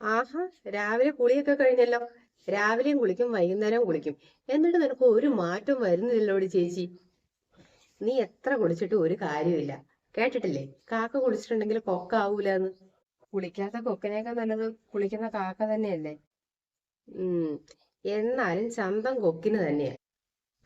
ആഹാ രാവിലെ കുളിയൊക്കെ കഴിഞ്ഞല്ലോ. രാവിലെയും കുളിക്കും വൈകുന്നേരവും കുളിക്കും. എന്നിട്ട് നിനക്ക് ഒരു മാറ്റം വരുന്നില്ലല്ലോടി ചേച്ചി. നീ എത്ര കുളിച്ചിട്ട് ഒരു കാര്യമില്ല കേട്ടിട്ടില്ലേ? കാക്ക കുളിച്ചിട്ടുണ്ടെങ്കിൽ കൊക്ക ആവൂലെന്ന്. കുളിക്കാത്ത കൊക്കിനേക്കാൾ നല്ലത് കുളിക്കുന്ന കാക്ക തന്നെയല്ലേ? ഉം എന്നാലും ചന്തം കൊക്കിന് തന്നെയാ.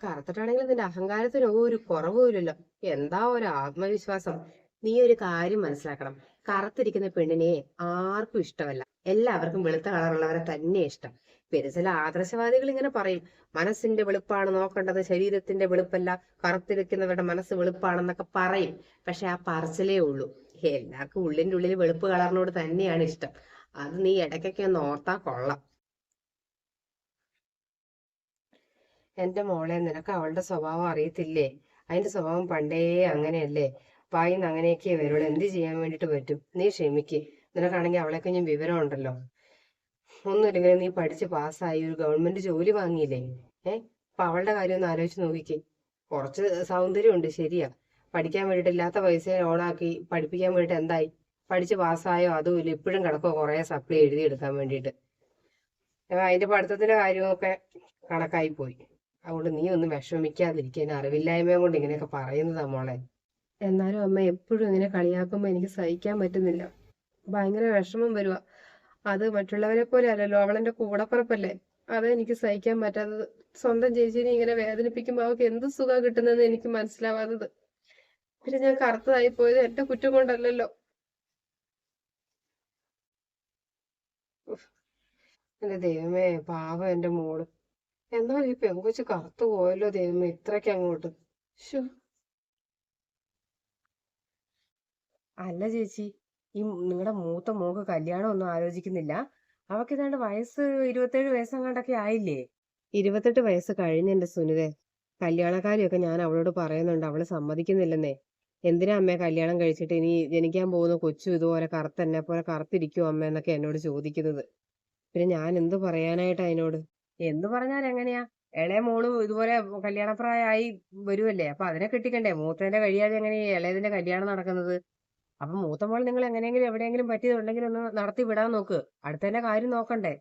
കറുത്തിട്ടാണെങ്കിലും നിന്റെ അഹങ്കാരത്തിന് ഒരു കുറവുമില്ലല്ലോ എന്താ ഒരു ആത്മവിശ്വാസം? നീ ഒരു കാര്യം മനസ്സിലാക്കണം. കറുത്തിരിക്കുന്ന പെണ്ണിനെ ആർക്കും ഇഷ്ടമല്ല. എല്ലാവർക്കും വെളുത്ത കളറുള്ളവരെ തന്നെ ഇഷ്ടം. പിന്നെ ചില ആദർശവാദികൾ ഇങ്ങനെ പറയും മനസ്സിന്റെ വെളുപ്പാണ് നോക്കേണ്ടത് ശരീരത്തിന്റെ വെളുപ്പല്ല കറുത്തിരിക്കുന്നവരുടെ മനസ്സ് വെളുപ്പാണെന്നൊക്കെ പറയും. പക്ഷെ ആ പറച്ചിലേ ഉള്ളൂ. എല്ലാവർക്കും ഉള്ളിന്റെ ഉള്ളിൽ വെളുപ്പ് കളറിനോട് തന്നെയാണ് ഇഷ്ടം. അത് നീ ഇടയ്ക്കൊക്കെ ഒന്ന് ഓർത്താ കൊള്ളാം. എന്റെ മോളെ നിനക്ക് അവളുടെ സ്വഭാവം അറിയത്തില്ലേ? അതിന്റെ സ്വഭാവം പണ്ടേ അങ്ങനെയല്ലേ? വായിന്ന് അങ്ങനെയൊക്കെ വരുള്ളൂ. എന്ത് ചെയ്യാൻ വേണ്ടിട്ട് പറ്റും? നീ ക്ഷമിക്ക്. നിനക്കാണെങ്കിൽ അവളെയൊക്കെ ഞാൻ വിവരം ഉണ്ടല്ലോ ഒന്നുമില്ലെങ്കിൽ നീ പഠിച്ച് പാസ്സായി ഒരു ഗവൺമെന്റ് ജോലി വാങ്ങിയില്ലേ? ഏ? അപ്പൊ അവളുടെ കാര്യം ഒന്ന് ആലോചിച്ച് നോക്കിക്കേ. കുറച്ച് സൗന്ദര്യമുണ്ട് ശരിയാ. പഠിക്കാൻ വേണ്ടിയിട്ട് ഇല്ലാത്ത പൈസ ലോണാക്കി പഠിപ്പിക്കാൻ വേണ്ടിയിട്ട് എന്തായി? പഠിച്ച് പാസ്സായോ? അതും ഇല്ല. ഇപ്പോഴും കിടക്കോ കുറേ സപ്ലി എഴുതി എടുക്കാൻ വേണ്ടിയിട്ട് അതിന്റെ പഠിത്തത്തിന്റെ കാര്യമൊക്കെ കണക്കായി പോയി. അതുകൊണ്ട് നീ ഒന്നും വിഷമിക്കാതിരിക്കാൻ അറിവില്ലായ്മയും കൊണ്ട് ഇങ്ങനെയൊക്കെ പറയുന്നതാ മോളെ. എന്നാലും അമ്മ എപ്പോഴും ഇങ്ങനെ കളിയാക്കുമ്പോ എനിക്ക് സഹിക്കാൻ പറ്റുന്നില്ല. ഭയങ്കര വിഷമം വരുക. അത് മറ്റുള്ളവരെ പോലെ അല്ലല്ലോ അവളെന്റെ കൂടപ്പുറപ്പല്ലേ? അത് എനിക്ക് സഹിക്കാൻ പറ്റാത്തത്. സ്വന്തം ചേച്ചീനെ ഇങ്ങനെ വേദനിപ്പിക്കുമ്പോൾ അവൾക്ക് എന്ത് സുഖം കിട്ടുന്നതെന്ന് എനിക്ക് മനസ്സിലാവാത്തത്. പിന്നെ ഞാൻ കറുത്തതായി പോയത് എന്റെ കുറ്റം കൊണ്ടല്ലല്ലോ. എന്റെ ദൈവമേ പാവം എന്റെ മോൾ. എന്നാൽ ഈ പെങ്കൊച്ച് കറുത്തു പോയല്ലോ ദൈവമേ ഇത്രയ്ക്ക് അങ്ങോട്ട്. അല്ല ചേച്ചി ഈ നിങ്ങളുടെ മൂത്ത മോക്ക് കല്യാണം ഒന്നും ആലോചിക്കുന്നില്ല. അവക്ക് ഏതാണ്ട് വയസ്സ് ഇരുപത്തേഴ് വയസ്സങ്ങാണ്ടൊക്കെ ആയില്ലേ? ഇരുപത്തെട്ട് വയസ്സ് കഴിഞ്ഞെന്റെ സുനിതേ കല്യാണക്കാരിയൊക്കെ ഞാൻ അവളോട് പറയുന്നുണ്ട് അവൾ സമ്മതിക്കുന്നില്ലെന്നേ. എന്തിനാ അമ്മേ കല്യാണം കഴിച്ചിട്ട് ഇനി ജനിക്കാൻ പോകുന്ന കൊച്ചു ഇതുപോലെ കറുത്തെന്നെ പോലെ കറുത്തിരിക്കുമോ അമ്മ എന്നൊക്കെ എന്നോട് ചോദിക്കുന്നത്. പിന്നെ ഞാൻ എന്ത് പറയാനായിട്ട് അതിനോട്? എന്ത് പറഞ്ഞാൽ എങ്ങനെയാ? ഇളയ മോൾ ഇതുപോലെ കല്യാണപ്രായമായി വരുമല്ലേ അപ്പൊ അതിനെ കെട്ടിക്കണ്ടേ? മൂത്തതിന്റെ കഴിയാതെ എങ്ങനെയാ ഇളയതിന്റെ കല്യാണം നടക്കുന്നത്? അപ്പൊ മൂത്ത മോൾ നിങ്ങൾ എങ്ങനെയെങ്കിലും എവിടെയെങ്കിലും പറ്റിയതുണ്ടെങ്കിൽ ഒന്ന് നടത്തി വിടാൻ നോക്ക്. അടുത്തതിന്റെ കാര്യം നോക്കണ്ടേ.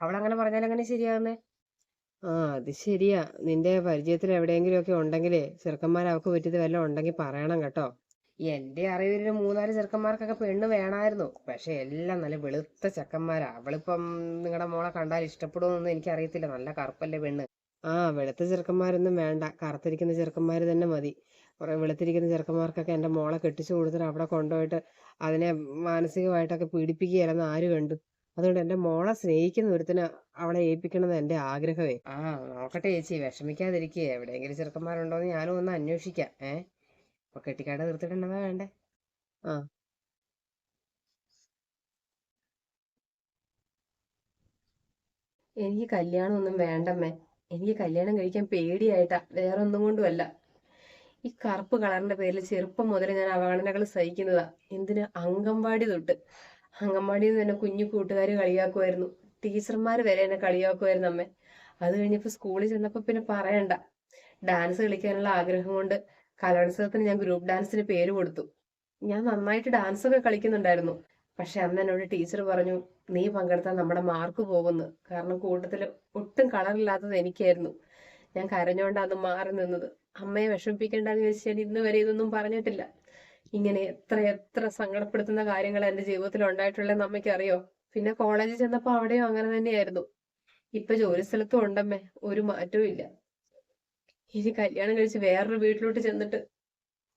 അവൾ അങ്ങനെ പറഞ്ഞാൽ എങ്ങനെ ശരിയാകുന്നേ ആ അത് ശരിയാ. നിന്റെ പരിചയത്തിൽ എവിടെയെങ്കിലും ഒക്കെ ഉണ്ടെങ്കിലേ ചെറുക്കന്മാർ അവക്ക് പറ്റിയത് വല്ലതും ഉണ്ടെങ്കിൽ പറയണം കേട്ടോ. എന്റെ അറിവിൽ ഒരു മൂന്നാൽ ചെറുക്കന്മാർക്കൊക്കെ പെണ്ണ് വേണമായിരുന്നു. പക്ഷെ എല്ലാം നല്ല വെളുത്ത ചെക്കന്മാരാ. അവളിപ്പം നിങ്ങളുടെ മോളെ കണ്ടാൽ ഇഷ്ടപ്പെടുമെന്നൊന്നും എനിക്ക് അറിയത്തില്ല നല്ല കറുപ്പല്ലേ പെണ്ണ്. ആ വെളുത്ത ചെറുക്കന്മാരൊന്നും വേണ്ട. കറുത്തിരിക്കുന്ന ചെറുക്കന്മാർ തന്നെ മതി. കുറെ വെളുത്തിരിക്കുന്ന ചെറുക്കന്മാർക്കൊക്കെ എന്റെ മോളെ കെട്ടിച്ചു കൊടുത്തിട്ട് അവിടെ കൊണ്ടുപോയിട്ട് അതിനെ മാനസികമായിട്ടൊക്കെ പീഡിപ്പിക്കുകയല്ലെന്ന് ആര് കണ്ടു. അതുകൊണ്ട് എന്റെ മോളെ സ്നേഹിക്കുന്ന ഒരുത്തിന് അവളെ ഏൽപ്പിക്കണമെന്ന് എന്റെ ആഗ്രഹമേ. ആ നോക്കട്ടെ ചേച്ചി വിഷമിക്കാതിരിക്കുക എവിടെയെങ്കിലും ചെറുക്കന്മാരുണ്ടോ എന്ന് ഞാനും ഒന്ന് അന്വേഷിക്കാം. ഏ? അപ്പൊ കെട്ടിക്കാട് തീർത്തിട്ടുണ്ടെന്നാ വേണ്ടേ? ആ. എനിക്ക് കല്യാണം ഒന്നും വേണ്ടമ്മേ. എനിക്ക് കല്യാണം കഴിക്കാൻ പേടിയായിട്ടാ. വേറെ ഒന്നും കൊണ്ടുമല്ല. ഈ കറുപ്പ് കളറിന്റെ പേരിൽ ചെറുപ്പം മുതൽ ഞാൻ അവഗണനകൾ സഹിക്കുന്നതാ. എന്തിന്? അംഗൻവാടി തൊട്ട്. അംഗൻവാടിയിൽ നിന്ന് തന്നെ കുഞ്ഞു കൂട്ടുകാർ കളിയാക്കുമായിരുന്നു ടീച്ചർമാർ വരെ എന്നെ കളിയാക്കുമായിരുന്നു അമ്മേ. അത് കഴിഞ്ഞപ്പോൾ സ്കൂളിൽ ചെന്നപ്പോൾ പിന്നെ പറയണ്ട. ഡാൻസ് കളിക്കാനുള്ള ആഗ്രഹം കൊണ്ട് കലോത്സവത്തിന് ഞാൻ ഗ്രൂപ്പ് ഡാൻസിന് പേര് കൊടുത്തു. ഞാൻ നന്നായിട്ട് ഡാൻസ് ഒക്കെ കളിക്കുന്നുണ്ടായിരുന്നു. പക്ഷെ അന്ന് എന്നോട് ടീച്ചർ പറഞ്ഞു നീ പങ്കെടുത്താൽ നമ്മുടെ മാർക്ക് പോകുന്നു. കാരണം കൂട്ടത്തിൽ ഒട്ടും കളറില്ലാത്തത് എനിക്കായിരുന്നു. ഞാൻ കരഞ്ഞോണ്ടാ അത് മാറി നിന്നത്. അമ്മയെ വിഷമിപ്പിക്കേണ്ടെന്ന് വെച്ചാൽ ഇന്ന് വരെ ഇതൊന്നും പറഞ്ഞിട്ടില്ല. ഇങ്ങനെ എത്ര എത്ര സങ്കടപ്പെടുത്തുന്ന കാര്യങ്ങൾ എന്റെ ജീവിതത്തിൽ ഉണ്ടായിട്ടുള്ളതെന്ന് അമ്മയ്ക്ക് അറിയോ പിന്നെ കോളേജിൽ ചെന്നപ്പോ അവിടെയും അങ്ങനെ തന്നെയായിരുന്നു. ഇപ്പൊ ജോലി സ്ഥലത്തും ഉണ്ടമ്മേ ഒരു മാറ്റവും ഇല്ല. ഇനി കല്യാണം കഴിച്ച് വേറൊരു വീട്ടിലോട്ട് ചെന്നിട്ട്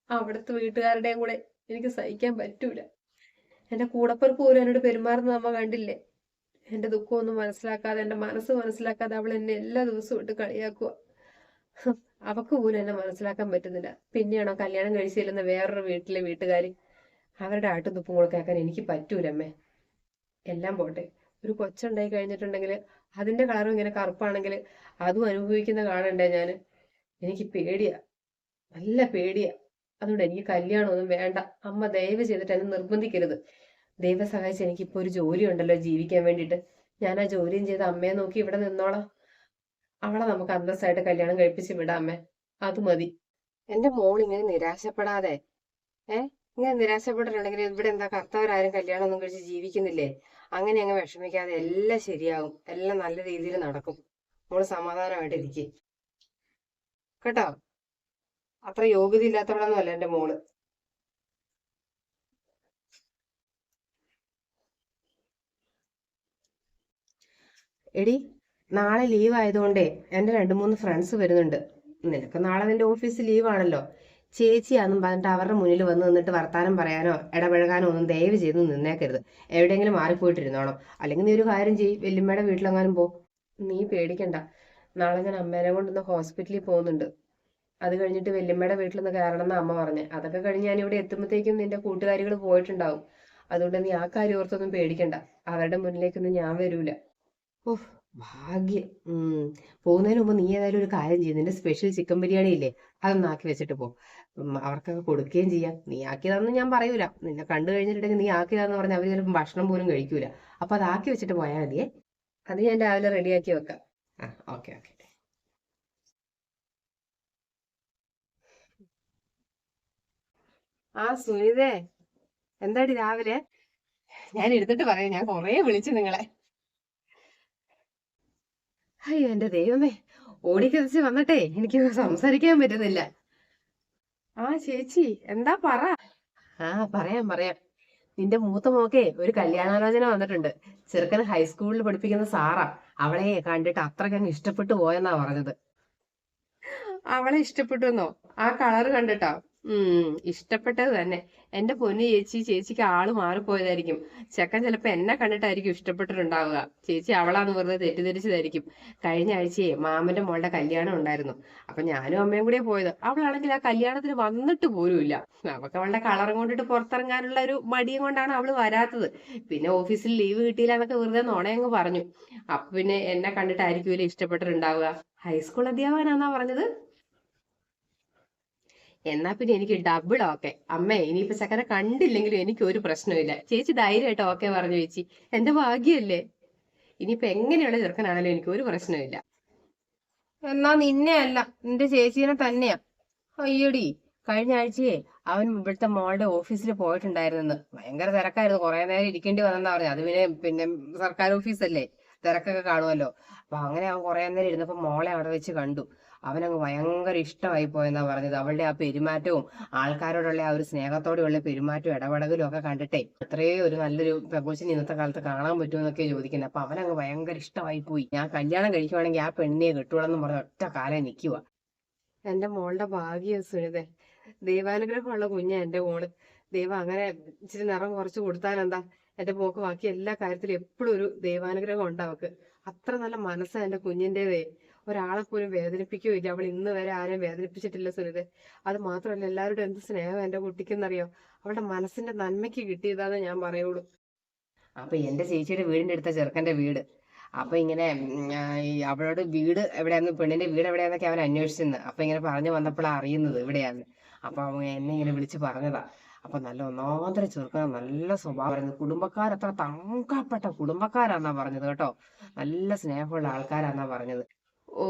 അവിടുത്തെ വീട്ടുകാരുടെയും കൂടെ എനിക്ക് സഹിക്കാൻ പറ്റൂല. എന്റെ കൂടപ്പിറപ്പ് പോലും എന്നോട് പെരുമാറുന്നത് അമ്മ കണ്ടില്ലേ? എന്റെ ദുഃഖമൊന്നും മനസ്സിലാക്കാതെ എന്റെ മനസ്സ് മനസ്സിലാക്കാതെ അവൾ എന്നെ എല്ലാ ദിവസവും ഇട്ട് കളിയാക്കുക. അവക്ക് പോലും എന്നെ മനസ്സിലാക്കാൻ പറ്റുന്നില്ല. പിന്നെയാണോ കല്യാണം കഴിച്ചിരുന്ന വേറൊരു വീട്ടിലെ വീട്ടുകാരി. അവരുടെ ആട്ടും തുപ്പും കൂടെ കേൾക്കാൻ എനിക്ക് പറ്റൂലമ്മേ. എല്ലാം പോട്ടെ. ഒരു കൊച്ചുണ്ടായി കഴിഞ്ഞിട്ടുണ്ടെങ്കിൽ അതിന്റെ കളറും ഇങ്ങനെ കറുപ്പാണെങ്കിൽ അതും അനുഭവിക്കുന്ന കാണണ്ടേ ഞാൻ എനിക്ക് പേടിയാ. നല്ല പേടിയാ. അതുകൊണ്ട് എനിക്ക് കല്യാണമൊന്നും വേണ്ട. അമ്മ ദയവ് ചെയ്തിട്ട് എന്നെ നിർബന്ധിക്കരുത്. ദൈവം സഹായിച്ച് എനിക്കിപ്പോ ഒരു ജോലി ഉണ്ടല്ലോ ജീവിക്കാൻ വേണ്ടിയിട്ട്. ഞാൻ ആ ജോലിയും ചെയ്ത് അമ്മയെ നോക്കി ഇവിടെ നിന്നോളാം. അവളെ നമുക്ക് അന്തസ്സായിട്ട് കല്യാണം കഴിപ്പിച്ച് വിടാമേ അത് മതി. എന്റെ മോൾ ഇങ്ങനെ നിരാശപ്പെടാതെ ഏ? ഇങ്ങനെ നിരാശപ്പെട്ടിട്ടുണ്ടെങ്കിൽ ഇവിടെ എന്താ കർത്താവരാരും കല്യാണം ഒന്നും കഴിച്ച് ജീവിക്കുന്നില്ലേ? അങ്ങനെ അങ്ങ് വിഷമിക്കാതെ എല്ലാം ശരിയാവും. എല്ലാം നല്ല രീതിയിൽ നടക്കും. മോൾ സമാധാനമായിട്ട് ഇരിക്കും കേട്ടോ? അത്ര യോഗ്യത ഇല്ലാത്തവളൊന്നും അല്ല എന്റെ മോൾ. എടി നാളെ ലീവ് ആയതുകൊണ്ടേ എന്റെ രണ്ട് മൂന്ന് ഫ്രണ്ട്സ് വരുന്നുണ്ട്. നിനക്ക് നാളെ നിന്റെ ഓഫീസ് ലീവാണല്ലോ ചേച്ചിയാന്നും പറഞ്ഞിട്ട് അവരുടെ മുന്നിൽ വന്ന് നിന്നിട്ട് വർത്താനം പറയാനോ ഇടപഴകാനോ ഒന്നും ദയവ് ചെയ്ത് നിന്നേക്കരുത്. എവിടെയെങ്കിലും മാറിപ്പോയിട്ടിരുന്നോണം. അല്ലെങ്കിൽ നീ ഒരു കാര്യം ചെയ്യ് വല്യമ്മയുടെ വീട്ടിലെങ്ങാനും പോ. നീ പേടിക്കണ്ട. നാളെ ഞാൻ അമ്മേനെ കൊണ്ടൊന്ന് ഹോസ്പിറ്റലിൽ പോകുന്നുണ്ട്. അത് കഴിഞ്ഞിട്ട് വല്യമ്മയുടെ വീട്ടിൽ നിന്ന് കയറണം എന്ന് അമ്മ പറഞ്ഞു. അതൊക്കെ കഴിഞ്ഞ് ഞാൻ ഇവിടെ എത്തുമ്പോഴത്തേക്കും നിന്റെ കൂട്ടുകാരികൾ പോയിട്ടുണ്ടാവും. അതുകൊണ്ട് നീ ആ കാര്യം ഓർത്തൊന്നും പേടിക്കണ്ട. അവരുടെ മുന്നിലേക്കൊന്നും ഞാൻ വരൂല. ഓഹ് ഭാഗ്യം. ഉം പോകുന്നതിന് മുമ്പ് നീ ഏതായാലും ഒരു കാര്യം ചെയ്യും. നിന്റെ സ്പെഷ്യൽ ചിക്കൻ ബിരിയാണി ഇല്ലേ? അതൊന്ന് ആക്കി വെച്ചിട്ട് പോ. അവർക്കൊക്കെ കൊടുക്കുകയും ചെയ്യാം. നീ ആക്കിയതാണെന്ന് ഞാൻ പറയൂല. നിന്നെ കണ്ടു കഴിഞ്ഞിട്ടുണ്ടെങ്കിൽ നീ ആക്കിയതാന്ന് പറഞ്ഞാൽ അവർ ചിലപ്പോൾ ഭക്ഷണം പോലും കഴിക്കൂല. അപ്പൊ അത് ആക്കി വെച്ചിട്ട് പോയാൽ മതിയേ. അത് ഞാൻ രാവിലെ റെഡിയാക്കി വെക്കാം. ആ ഓക്കെ ഓക്കെ. ആ സുനിതേ. എന്താടി രാവിലെ? ഞാൻ എടുത്തിട്ട് പറയാം. ഞാൻ കൊറേ വിളിച്ചു നിങ്ങളെ. അയ്യോ എന്റെ ദൈവമേ. ഓടിക്കതിച്ച് വന്നിട്ടെ എനിക്ക് സംസാരിക്കാൻ പറ്റുന്നില്ല. ആ ചേച്ചി എന്താ പറ? ആ പറയാം പറയാം. നിന്റെ മൂത്ത മോക്കേ ഒരു കല്യാണാലോചന വന്നിട്ടുണ്ട്. ചെറുക്കൻ ഹൈസ്കൂളിൽ പഠിപ്പിക്കുന്ന സാറാ. അവളെ കണ്ടിട്ട് അത്രയ്ക്കങ്ങ് ഇഷ്ടപ്പെട്ടു പോയെന്നാ പറഞ്ഞത്. അവളെ ഇഷ്ടപ്പെട്ടു എന്നോ? ആ കളർ കണ്ടിട്ടോ? ഉം ഇഷ്ടപ്പെട്ടത് തന്നെ. എന്റെ പൊന്നു ചേച്ചി ചേച്ചിക്ക് ആൾ മാറിപ്പോയതായിരിക്കും. ചെക്കൻ ചിലപ്പോ എന്നെ കണ്ടിട്ടായിരിക്കും ഇഷ്ടപ്പെട്ടിട്ടുണ്ടാവുക. ചേച്ചി അവളാന്ന് വെറുതെ തെറ്റിദ്ധരിച്ചതായിരിക്കും. കഴിഞ്ഞ ആഴ്ചയെ മാമന്റെ മോളുടെ കല്യാണം ഉണ്ടായിരുന്നു. അപ്പൊ ഞാനും അമ്മയും കൂടെ പോയത്. അവളാണെങ്കിൽ ആ കല്യാണത്തിന് വന്നിട്ട് പോലുമില്ല. അവൾക്ക് അവളുടെ കളറും കൊണ്ടിട്ട് പുറത്തിറങ്ങാനുള്ള ഒരു മടിയും കൊണ്ടാണ് അവൾ വരാത്തത്. പിന്നെ ഓഫീസിൽ ലീവ് കിട്ടിയില്ല എന്നൊക്കെ വെറുതെ നോണയങ്ങ് പറഞ്ഞു. അപ്പൊ പിന്നെ എന്നെ കണ്ടിട്ടായിരിക്കും ഇഷ്ടപ്പെട്ടിട്ടുണ്ടാവുക. ഹൈസ്കൂൾ അധ്യാപകനാന്നാ പറഞ്ഞത്? എന്നാ പിന്നെ എനിക്ക് ഡബിൾ ഓക്കെ അമ്മേ ഇനിയിപ്പോ ചക്കനെ കണ്ടില്ലെങ്കിലും എനിക്ക് ഒരു പ്രശ്നമില്ല ചേച്ചി ധൈര്യമായിട്ട് ഓക്കെ പറഞ്ഞു ചേച്ചി. എന്റെ ഭാഗ്യല്ലേ ഇനിയിപ്പോ എങ്ങനെയുള്ള ചെറുക്കനാണെങ്കിലും എനിക്ക് ഒരു പ്രശ്നമില്ല എന്നാ നിന്നെ അല്ല നിന്റെ ചേച്ചീനെ തന്നെയാ. അയ്യടി കഴിഞ്ഞ ആഴ്ചയെ അവൻ ഇവിടുത്തെ മോളുടെ ഓഫീസിൽ പോയിട്ടുണ്ടായിരുന്നെന്ന്. ഭയങ്കര തിരക്കായിരുന്നു. കുറെ നേരം ഇരിക്കേണ്ടി വന്നെന്നാ പറഞ്ഞു. അത് പിന്നെ പിന്നെ സർക്കാർ ഓഫീസല്ലേ? തിരക്കൊക്കെ കാണുമല്ലോ. അപ്പൊ അങ്ങനെ അവൻ കുറെ നേരം ഇരുന്നപ്പോ മോളെ അവിടെ വെച്ച് കണ്ടു. അവനങ്ങ് ഭയങ്കര ഇഷ്ടമായി പോയെന്നാ പറഞ്ഞത്. അവളുടെ ആ പെരുമാറ്റവും ആൾക്കാരോടുള്ള ആ ഒരു സ്നേഹത്തോടെയുള്ള പെരുമാറ്റവും ഇടപെടലും ഒക്കെ കണ്ടിട്ടേ അത്രയേ ഒരു നല്ലൊരു പെഗോച്ചിന് ഇന്നത്തെ കാലത്ത് കാണാൻ പറ്റുമെന്നൊക്കെ ചോദിക്കുന്നത് അപ്പൊ അവനങ്ങ് ഭയങ്കര ഇഷ്ടമായി പോയി. ഞാൻ കല്യാണം കഴിക്കുവാണെങ്കിൽ ആ പെണ്ണിനെ കിട്ടുവാണെന്ന് പറഞ്ഞ ഒറ്റ കാലം നിൽക്കുക എന്റെ മോളുടെ ഭാഗ്യം സുനിതേ. ദൈവാനുഗ്രഹമുള്ള കുഞ്ഞ എന്റെ മോൾ. ദൈവം അങ്ങനെ ഇച്ചിരി നിറം കുറച്ച് കൊടുത്താൽ എന്താ എന്റെ പോക്ക് ബാക്കി എല്ലാ കാര്യത്തിലും എപ്പോഴും ഒരു ദൈവാനുഗ്രഹം ഉണ്ട് അവക്ക്. അത്ര നല്ല മനസ്സാ എന്റെ കുഞ്ഞിന്റേതേ. ഒരാളെ പോലും വേദനിപ്പിക്കുകയില്ല അവൾ ഇന്ന് വരെ ആരെയും വേദനിപ്പിച്ചിട്ടില്ല സുനിത. അത് മാത്രമല്ല എല്ലാവരോടും എന്ത് സ്നേഹം എന്റെ കുട്ടിക്കെന്നറിയോ? അവളുടെ മനസ്സിന്റെ നന്മയ്ക്ക് കിട്ടിയതാന്ന് ഞാൻ പറയുള്ളൂ. അപ്പൊ എന്റെ ചേച്ചിയുടെ വീടിന്റെ അടുത്ത ചെറുക്കന്റെ വീട്. അപ്പൊ ഇങ്ങനെ അവളോട് വീട് എവിടെയാന്ന് പെണ്ണിന്റെ വീട് എവിടെയാന്നൊക്കെ അവൻ അന്വേഷിച്ചിരുന്നു അപ്പൊ ഇങ്ങനെ പറഞ്ഞു വന്നപ്പോഴാണ് അറിയുന്നത് ഇവിടെയാന്ന് അപ്പൊ അവൻ എന്നെ ഇങ്ങനെ വിളിച്ച് പറഞ്ഞതാ. അപ്പൊ നല്ല ഒന്നാന്തര ചെറുക്കൻ നല്ല സ്വഭാവം പറയുന്നത്. കുടുംബക്കാരത്ര തങ്കപ്പെട്ട കുടുംബക്കാരാന്നാ പറഞ്ഞത് കേട്ടോ. നല്ല സ്നേഹമുള്ള ആൾക്കാരാന്നാ പറഞ്ഞത്. ഓ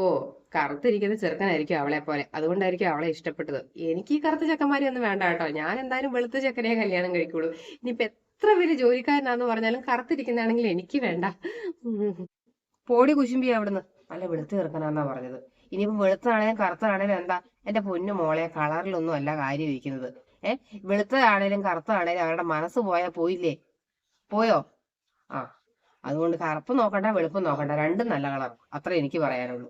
കറുത്തിരിക്കുന്ന ചെറുക്കനായിരിക്കും അവളെ പോലെ. അതുകൊണ്ടായിരിക്കും അവളെ ഇഷ്ടപ്പെട്ടത്. എനിക്ക് ഈ കറുത്ത ചെക്കന്മാരെ ഒന്നും വേണ്ട കേട്ടോ. ഞാൻ എന്തായാലും വെളുത്ത ചെക്കനെ കല്യാണം കഴിക്കുള്ളൂ. ഇനിയിപ്പോ എത്ര വലിയ ജോലിക്കാരനാന്ന് പറഞ്ഞാലും കറുത്തിരിക്കുന്നതാണെങ്കിൽ എനിക്ക് വേണ്ട. പോടി കുശുമ്പി അവിടുന്ന്. അല്ല വെളുത്ത് ചെറുക്കനാന്നാ പറഞ്ഞത്. ഇനിയിപ്പോ വെളുത്താണേലും കറുത്താണേലും എന്താ? എന്റെ പൊന്നു മോളെ കളറിലൊന്നും അല്ല കാര്യം ഇരിക്കുന്നത്. ഏഹ് വെളുത്തതാണേലും കറുത്തതാണേലും അവരുടെ മനസ്സ് പോയാ പോയില്ലേ? പോയോ? ആ. അതുകൊണ്ട് കറുപ്പ് നോക്കണ്ട വെളുപ്പ് നോക്കണ്ട രണ്ടും നല്ല കളർ. അത്രേ എനിക്ക് പറയാനുള്ളൂ.